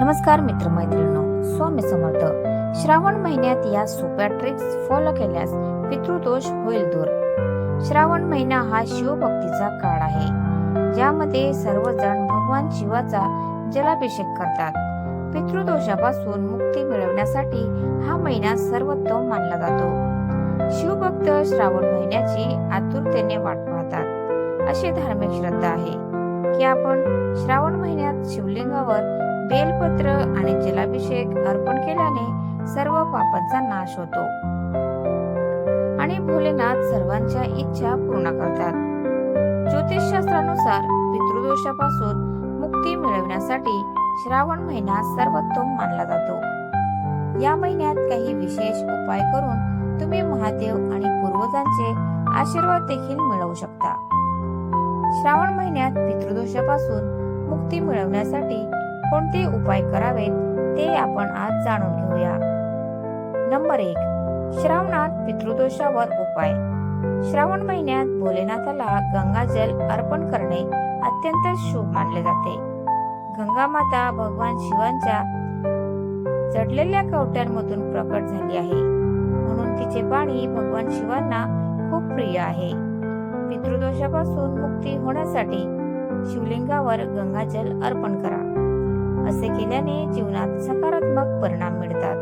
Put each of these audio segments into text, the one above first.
नमस्कार मित्रमैत्रिणींनो स्वामी समर्थ. श्रावण महिन्यात या सोप्या ट्रिक्स फॉलो केल्यास पितृदोष होईल दूर. श्रावण महिना हा शिवभक्तीचा काळ आहे ज्यामध्ये सर्वजण भगवान शिवाचा जलाभिषेक करतात. पितृदोषापासून मुक्ती मिळवण्यासाठी हा महिना सर्वोत्तम मानला जातो. शिवभक्त श्रावण महिन्याची आतुरतेने वाट पाहतात. अशी धार्मिक श्रद्धा आहे की आपण श्रावण महिन्यात शिवलिंगावर बेलपत्र आणि जलाभिषेक अर्पण केल्याने सर्व पापांचा नाश होतो. आणि भोलेनाथ सर्वांच्या इच्छा पूर्ण करतात. ज्योतिषशास्त्रानुसार पितृदोषापासून मुक्ती मिळवण्यासाठी श्रावण महिना सर्वोत्तम मानला जातो. या महिन्यात काही विशेष उपाय करून तुम्ही महादेव आणि पूर्वजांचे आशीर्वाद देखील मिळवू शकता. श्रावण महिन्यात पितृदोषापासून मुक्ती मिळवण्यासाठी कोणते उपाय करावेत ते आपण आज जाणून घेऊया. नंबर एक श्रावणात पितृदोषावर उपाय. श्रावण महिन्यात भोलेनाथाला गंगाजल अर्पण करणे अत्यंत शुभ मानले जाते. गंगा माता भगवान शिवांच्या चढलेल्या कवट्यांमधून प्रकट झाली आहे. म्हणून तिचे पाणी भगवान शिवांना खूप प्रिय आहे. पितृदोषापासून मुक्ती होण्यासाठी शिवलिंगावर गंगाजल अर्पण करा. असे केल्याने जीवनात सकारात्मक परिणाम मिळतात.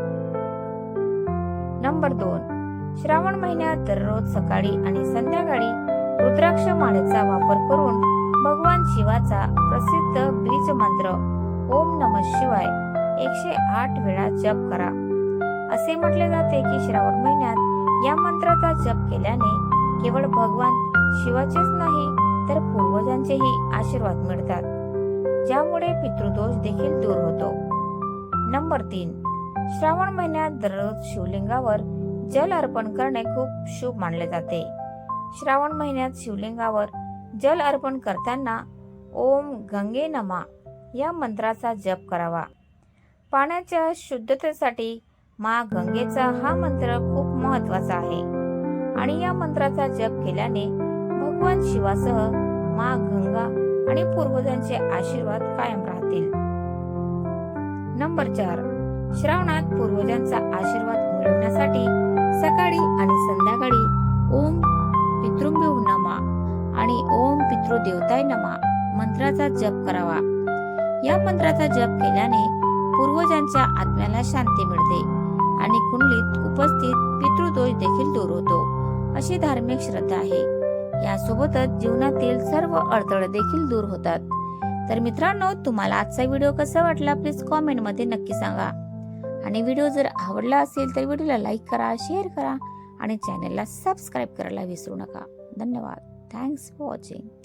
नंबर दोन श्रावण महिन्यात दररोज सकाळी आणि संध्याकाळी रुद्राक्ष माळेचा वापर करून भगवान शिवाचा प्रसिद्ध बीज मंत्र ओम नम शिवाय एकशे आठ वेळा जप करा. असे म्हटले जाते की श्रावण महिन्यात या मंत्राचा जप केल्याने केवळ भगवान शिवाचेच नाही तर पूर्वजांचेही आशीर्वाद मिळतात. ज्यामुळे पितृदोष देखील दूर होतो. नंबर तीन. श्रावण महिन्यात दररोज शिवलिंगावर जल अर्पण करणे खूप शुभ मानले जाते. श्रावण महिन्यात शिवलिंगावर जल अर्पण करताना ओम गंगे नमा या मंत्राचा जप करावा. पाण्याच्या शुद्धतेसाठी मा गंगेचा हा मंत्र खूप महत्त्वाचा आहे. आणि या मंत्राचा जप केल्याने भगवान शिवासह मा गंगा आणि पूर्वजांचे आशीर्वाद कायम राहतील. नंबर चार. श्रावणात पूर्वजांचा आशीर्वाद मिळवण्यासाठी सकाळी आणि संध्याकाळी ओम पितृंभ्यो नमा आणि ओम पितृदेवताय नमा मंत्राचा जप करावा. या मंत्राचा जप केल्याने पूर्वजांच्या आत्म्याला शांती मिळते आणि कुंडलीत उपस्थित पितृदोष देखील दूर होतो अशी धार्मिक श्रद्धा आहे. यासोबतच जीवनातील सर्व अडथळे देखील दूर होतात. तर मित्रांनो तुम्हाला आजचा व्हिडिओ कसा वाटला प्लीज कॉमेंटमध्ये नक्की सांगा. आणि व्हिडिओ जर आवडला असेल तर व्हिडिओला लाईक करा शेअर करा आणि चॅनलला सबस्क्राईब करायला विसरू नका. धन्यवाद. Thanks for watching.